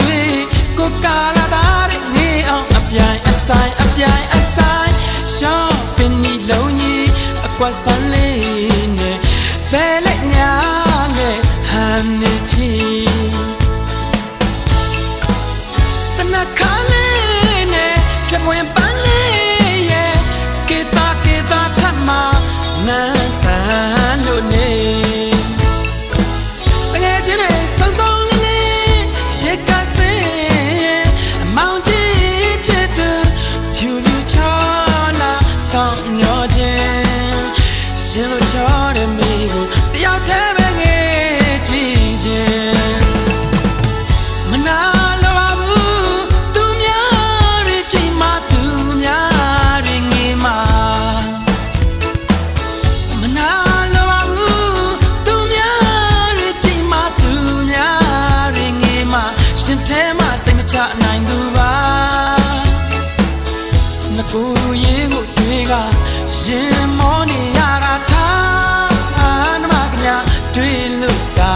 တွေ့ကိုကာလာသားတဲ့နေအောင်အပြိုင်အဆိုင်အပြိုင်အဆိုင်ရှောင်းပင်ဒီလုံးကြီးအကွက်ဆန်းလေးနဲ့ဘယ်လက်ညာနဲ့ဟန်နေချီတနခါ ကိုရေကိုတွေကရင်မောနေရတာထားအနမကညာတွေ့လို့စား